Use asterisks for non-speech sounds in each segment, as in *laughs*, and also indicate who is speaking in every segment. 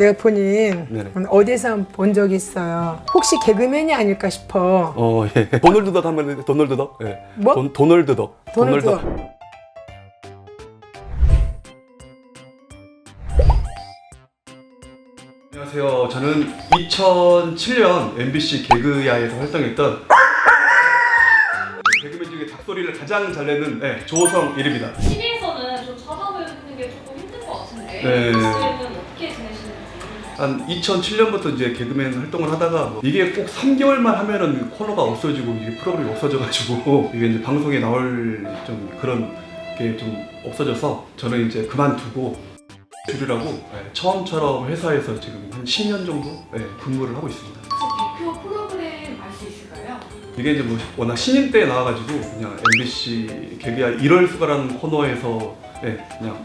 Speaker 1: 내가 본인
Speaker 2: 네네.
Speaker 1: 어디서 본 적이 있어요. 혹시 개그맨이 아닐까 싶어.
Speaker 2: 어, 예. 도널드 덕 하면 도널드 덕? 예.
Speaker 1: 뭐?
Speaker 2: 돈, 도널드 덕.
Speaker 1: 돈을 줘.
Speaker 2: 안녕하세요. 저는 2007년 MBC 개그야에서 활동했던 개그맨 중에 닭소리를 가장 잘 내는 예, 조성일입니다.
Speaker 3: TV에서는 좀 찾아뵙는 게 조금 힘든 것 같은데
Speaker 2: 네.
Speaker 3: 뉴스는 어떻게 지내시는지
Speaker 2: 한 2007년부터 이제 개그맨 활동을 하다가 뭐 이게 꼭 3개월만 하면은 코너가 없어지고 이게 프로그램이 없어져가지고 *laughs* 이게 이제 방송에 나올 좀 그런 게 좀 없어져서 저는 이제 그만두고 줄이라고 예, 처음처럼 회사에서 지금 한 10년 정도 예, 근무를 하고 있습니다.
Speaker 3: 혹시 대표 프로그램 알 수 있을까요?
Speaker 2: 이게 이제 뭐 워낙 신인 때 나와가지고 그냥 MBC 개그야 이럴 수가라는 코너에서 예, 그냥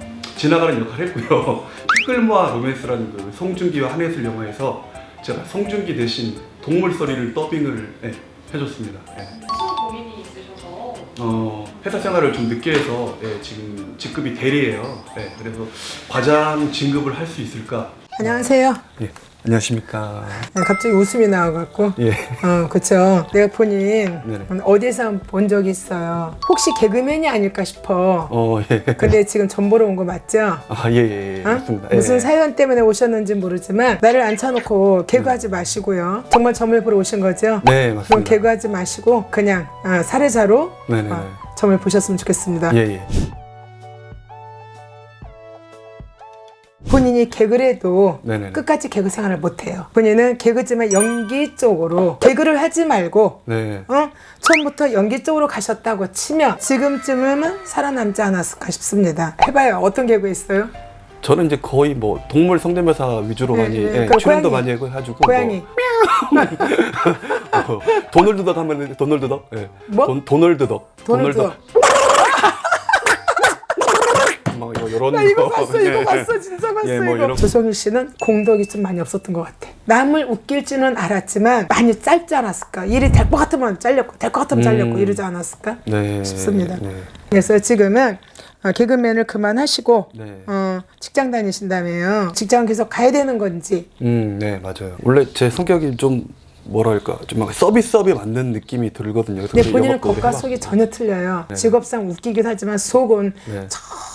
Speaker 2: 지나가는 역할을 했고요. *laughs* 피클모아 로맨스라는 그 송중기와 한예슬 영화에서 제가 송중기 대신 동물 소리를 더빙을 예, 해줬습니다. 예.
Speaker 3: 무슨 고민이 있으셔서
Speaker 2: 어, 회사 생활을 좀 늦게 해서 예, 지금 직급이 대리예요. 예, 그래서 과장 진급을 할 수 있을까?
Speaker 1: 안녕하세요.
Speaker 2: 예, 안녕하십니까.
Speaker 1: 네, 갑자기 웃음이 나와갖고.
Speaker 2: 예,
Speaker 1: 어, 그쵸. 내가 본인
Speaker 2: 네네.
Speaker 1: 어디서 본 적이 있어요. 혹시 개그맨이 아닐까 싶어.
Speaker 2: 어, 예.
Speaker 1: 근데 지금 전 보러 온 거 맞죠?
Speaker 2: 아, 예, 예, 예.
Speaker 1: 어?
Speaker 2: 맞습니다. 예.
Speaker 1: 무슨 사연 때문에 오셨는지 모르지만 나를 앉혀놓고 개그하지 마시고요. 정말 점을 보러 오신 거죠?
Speaker 2: 네,
Speaker 1: 그럼
Speaker 2: 맞습니다.
Speaker 1: 개그하지 마시고 그냥 어, 사례자로
Speaker 2: 네네네.
Speaker 1: 어, 점을 보셨으면 좋겠습니다.
Speaker 2: 예, 예.
Speaker 1: 본인이 개그를 해도
Speaker 2: 네네네.
Speaker 1: 끝까지 개그 생활을 못해요. 본인은 개그지만 연기 쪽으로 개그를 하지 말고
Speaker 2: 네.
Speaker 1: 어? 처음부터 연기 쪽으로 가셨다고 치면 지금쯤은 살아남지 않았을까 싶습니다. 해봐요. 어떤 개그 있어요?
Speaker 2: 저는 이제 거의 뭐 동물 성대묘사 위주로
Speaker 1: 네,
Speaker 2: 많이
Speaker 1: 네.
Speaker 2: 예,
Speaker 1: 그
Speaker 2: 출연도
Speaker 1: 고양이.
Speaker 2: 많이 해가지고
Speaker 1: 고양이.
Speaker 2: 뭐, *laughs* 어, 도널드 덕 하면 도널드 덕? 예.
Speaker 1: 뭐?
Speaker 2: 돈, 도널드 덕.
Speaker 1: 도널드 덕.
Speaker 2: 막 이거 이런
Speaker 1: 나 이거
Speaker 2: 거.
Speaker 1: 봤어, 이거
Speaker 2: 예. *laughs*
Speaker 1: 봤어, 진짜 봤어
Speaker 2: 예, 뭐
Speaker 1: 이거.
Speaker 2: 이런-
Speaker 1: 조성일 씨는 공덕이 좀 많이 없었던 것 같아. 남을 웃길지는 알았지만 많이 짧지 않았을까? 일이 될 것 같으면 잘렸고, 될 것 같으면 잘렸고
Speaker 2: 음.
Speaker 1: 이러지 않았을까?
Speaker 2: 네.
Speaker 1: 싶습니다.
Speaker 2: 네.
Speaker 1: 그래서 지금은 어, 개그맨을 그만하시고
Speaker 2: 네.
Speaker 1: 어, 직장 다니신다며요. 직장 계속 가야 되는 건지.
Speaker 2: 음, 네, 맞아요. 원래 제 성격이 좀 뭐랄까 좀 막 서비스업에 맞는 느낌이 들거든요. 그래서
Speaker 1: 근데 본인은 겉과 속이 전혀 틀려요.
Speaker 2: 네.
Speaker 1: 직업상 웃기긴 하지만 속은
Speaker 2: 네.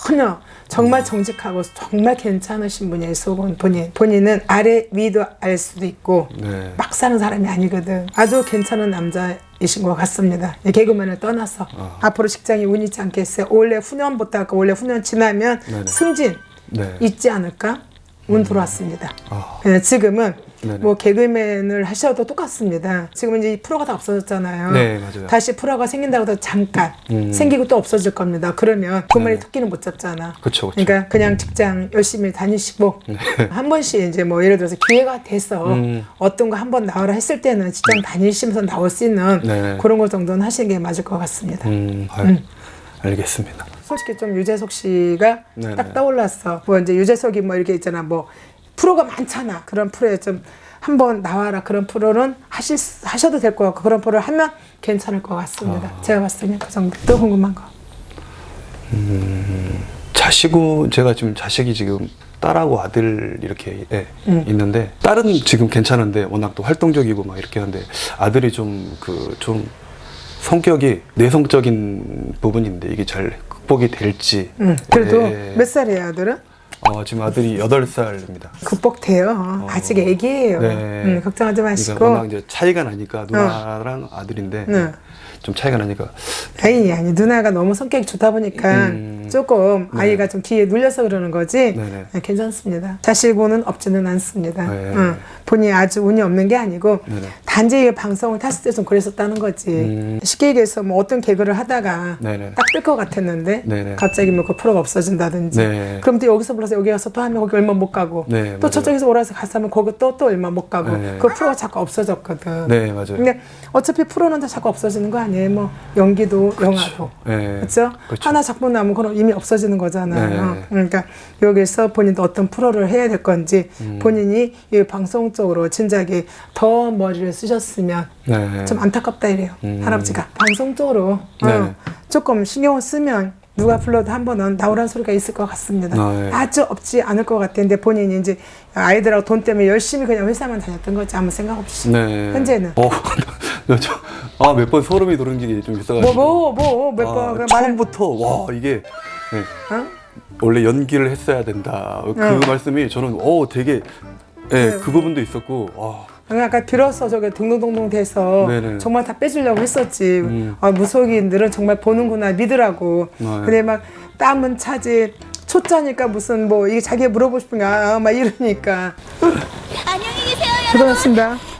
Speaker 1: 전혀 정말 정직하고 정말 괜찮으신 분이에요. 속은 본인. 본인은 아래 위도 알 수도 있고
Speaker 2: 네.
Speaker 1: 막 사는 사람이 아니거든. 아주 괜찮은 남자이신 것 같습니다. 이 개그맨을 떠나서
Speaker 2: 아.
Speaker 1: 앞으로 직장이 운이 있지 않겠어요. 원래 후년부터 할까 원래 후년 지나면
Speaker 2: 네네.
Speaker 1: 승진
Speaker 2: 네.
Speaker 1: 있지 않을까? 운 들어왔습니다.
Speaker 2: 아,
Speaker 1: 네, 지금은
Speaker 2: 네네.
Speaker 1: 뭐 개그맨을 하셔도 똑같습니다. 지금은 이제 이 프로가 다 없어졌잖아요.
Speaker 2: 네, 맞아요.
Speaker 1: 다시 프로가 생긴다고 해도 잠깐
Speaker 2: 음.
Speaker 1: 생기고 또 없어질 겁니다. 그러면
Speaker 2: 네네.
Speaker 1: 토끼는 못 잡잖아.
Speaker 2: 그쵸.
Speaker 1: 그러니까 그냥 직장 열심히 다니시고 *laughs* 한 번씩 이제 뭐 예를 들어서 기회가 돼서
Speaker 2: 네. 음.
Speaker 1: 어떤 거 한 번 나오라 했을 때는 직장 다니시면서 나올 수 있는
Speaker 2: 네네.
Speaker 1: 그런 거 정도는 하시는 게 맞을 것 같습니다.
Speaker 2: 음, 아, 알겠습니다.
Speaker 1: 솔직히 좀 유재석 씨가
Speaker 2: 네네.
Speaker 1: 딱 떠올랐어. 뭐 이제 유재석이 뭐 이렇게 있잖아. 뭐 프로가 많잖아. 그런 프로에 좀 한번 나와라. 그런 프로는 하실 수- 하셔도 될 것 같고 그런 프로를 하면 괜찮을 것 같습니다.
Speaker 2: 아.
Speaker 1: 제가 봤을 때는 그 정도. 또 궁금한 거.
Speaker 2: 자식은 제가 지금 자식이 지금 딸하고 아들 이렇게 예,
Speaker 1: 음.
Speaker 2: 있는데 딸은 지금 괜찮은데 워낙 또 활동적이고 막 이렇게 하는데 아들이 좀 그 좀 성격이 내성적인 부분인데 이게 잘 극복이 될지
Speaker 1: 응. 그래도
Speaker 2: 네.
Speaker 1: 몇 살이에요, 아들은?
Speaker 2: 어, 지금 아들이 8살입니다.
Speaker 1: 극복돼요. 아직 애기예요.
Speaker 2: 네.
Speaker 1: 응, 걱정하지 마시고.
Speaker 2: 그러니까 워낙 이제 차이가 나니까 누나랑 아들인데
Speaker 1: 네.
Speaker 2: 좀 차이가 나니까
Speaker 1: 아니 아니 누나가 너무 성격이 좋다 보니까
Speaker 2: 음.
Speaker 1: 조금
Speaker 2: 네.
Speaker 1: 아이가 좀 뒤에 눌려서 그러는 거지
Speaker 2: 네네.
Speaker 1: 네, 괜찮습니다. 자식고는 없지는 않습니다.
Speaker 2: 네.
Speaker 1: 응. 본인이 아주 운이 없는 게 아니고
Speaker 2: 네네.
Speaker 1: 단지 이 방송을 탔을 때 좀 그랬었다는 거지.
Speaker 2: 음.
Speaker 1: 쉽게 얘기해서 뭐 어떤 개그를 하다가
Speaker 2: 네네.
Speaker 1: 딱 뜰 것 같았는데
Speaker 2: 네네.
Speaker 1: 갑자기 뭐 그 프로가 없어진다든지
Speaker 2: 네.
Speaker 1: 그럼 또 여기서 불러서 여기 가서 또 하면 거기 얼마 못 가고
Speaker 2: 네,
Speaker 1: 또
Speaker 2: 맞아요.
Speaker 1: 저쪽에서 오라서 가서 하면 거기 또 또 얼마 못 가고
Speaker 2: 네.
Speaker 1: 그 프로가 자꾸 없어졌거든.
Speaker 2: 네 맞아요.
Speaker 1: 근데 어차피 프로는 다 자꾸 없어지는 거 아니에요? 뭐 연기도 영화도.
Speaker 2: 네.
Speaker 1: 그렇죠?
Speaker 2: 그렇죠.
Speaker 1: 하나 작품 나오면 그럼 이미 없어지는 거잖아요.
Speaker 2: 네.
Speaker 1: 그러니까 여기서 본인도 어떤 프로를 해야 될 건지
Speaker 2: 음.
Speaker 1: 본인이 이 방송 쪽으로 진작에 더 머리를 쓰셨으면
Speaker 2: 네.
Speaker 1: 좀 안타깝다 이래요.
Speaker 2: 음.
Speaker 1: 할아버지가 방송 쪽으로 어,
Speaker 2: 네.
Speaker 1: 조금 신경을 쓰면 누가 불러도 한 번은 나오라는 소리가 있을 것 같습니다.
Speaker 2: 아, 예.
Speaker 1: 아주 없지 않을 것 같은데 본인이 이제 아이들하고 돈 때문에 열심히 그냥 회사만 다녔던 거지 아무 생각 없이.
Speaker 2: 네.
Speaker 1: 현재는?
Speaker 2: 어, *laughs* 아, 몇 번 소름이 돋는 게 좀 있어가지고.
Speaker 1: 뭐뭐뭐몇번
Speaker 2: 아,
Speaker 1: 그냥 말을
Speaker 2: 처음부터, 와, 이게. 네.
Speaker 1: 어?
Speaker 2: 원래 연기를 했어야 된다. 그
Speaker 1: 응.
Speaker 2: 말씀이 저는, 어, 되게. 예,
Speaker 1: 네.
Speaker 2: 그 부분도 있었고, 와.
Speaker 1: 그냥 아까 들어서 저게 동동동동 돼서
Speaker 2: 네네.
Speaker 1: 정말 다 빼주려고 했었지.
Speaker 2: 음.
Speaker 1: 아, 무속인들은 정말 보는구나 믿으라고.
Speaker 2: 네.
Speaker 1: 근데 막 땀은 차지 초짜니까 무슨 뭐 이게 자기가 물어보고 싶은 거 아, 막 이러니까.
Speaker 4: 안녕히 계세요, 여러분.
Speaker 1: 수고하셨습니다.